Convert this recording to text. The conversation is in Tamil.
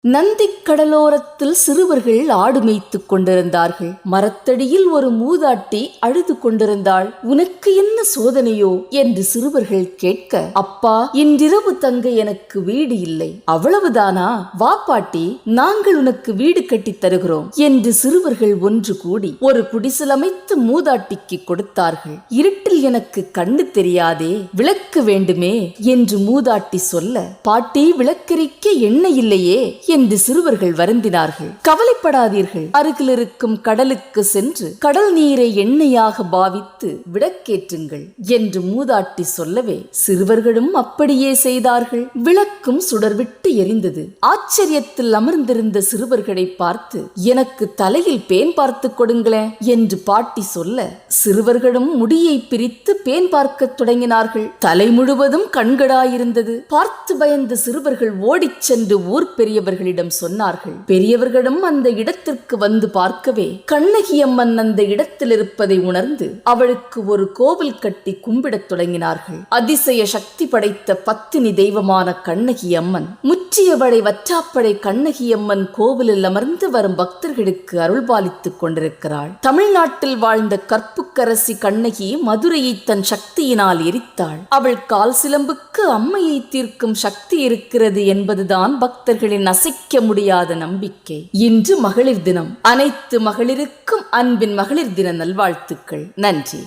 நந்திக் கடலோரத்தில் சிறுவர்கள் ஆடு மேய்த்துக் கொண்டிருந்தார்கள். மரத்தடியில் ஒரு மூதாட்டி அழுது கொண்டிருந்தாள். உனக்கு என்ன சோதனையோ? என்று சிறுவர்கள் கேட்க அப்பா இன்றிரவு தங்க எனக்கு வீடு இல்லை. அவ்வளவுதானா? வா பாட்டி நாங்கள் உனக்கு வீடு கட்டித் தருகிறோம் என்று சிறுவர்கள் ஒன்று கூடி ஒரு குடிசல் அமைத்து மூதாட்டிக்கு கொடுத்தார்கள். இருட்டில் எனக்கு கண்ணு தெரியாதே விளக்கு வேண்டுமே என்று மூதாட்டி சொல்ல பாட்டி விளக்கரிக்க எண்ணெய் இல்லையே என்று சிறுவர்கள் வருந்தினார்கள். கவலைப்படாதீர்கள். அருகில் இருக்கும் கடலுக்கு சென்று கடல் நீரை எண்ணெயாக பாவித்து விளக்கேற்றுங்கள் என்று மூதாட்டி சொல்லவே சிறுவர்களும் அப்படியே செய்தார்கள். விளக்கும் சுடர்விட்டு எரிந்தது. ஆச்சரியத்தில் அமர்ந்திருந்த சிறுவர்களை பார்த்து எனக்கு தலையில் பேன் பார்த்து கொடுங்களேன் என்று பாட்டி சொல்ல சிறுவர்களும் முடியை பிரித்து பேன் பார்க்கத் தொடங்கினார்கள். தலை முழுவதும் கண்களாயிருந்தது. பார்த்து பயந்த சிறுவர்கள் ஓடிச் சென்று ஊர் பெரியவர்கள் பெரியவர்களிடம் சொன்னார்கள். பெரியவர்களும் அந்த இடத்திற்கு வந்து பார்க்கவே கண்ணகி அம்மன் அந்த இடத்தில் இருப்பதை உணர்ந்து அவளுக்கு ஒரு கோவில் கட்டி கும்பிடத் தொடங்கினார்கள். அதிசய சக்தி படைத்த பத்தினி தெய்வமான கண்ணகி அம்மன் முற்றியவளை வற்றாப்படை கண்ணகி அம்மன் கோவிலில் அமர்ந்து வரும் பக்தர்களுக்கு அருள்பாலித்துக் கொண்டிருக்கிறாள். தமிழ்நாட்டில் வாழ்ந்த கற்புக்கரசி கண்ணகி மதுரையை தன் சக்தியினால் எரித்தாள். அவள் கால் சிலம்புக்கு அம்மையை தீர்க்கும் சக்தி இருக்கிறது என்பதுதான் பக்தர்களின் அசைக்க முடியாத நம்பிக்கை. இன்று மகளிர் தினம். அனைத்து மகளிருக்கும் அன்பின் மகளிர் தின நல்வாழ்த்துக்கள். நன்றி.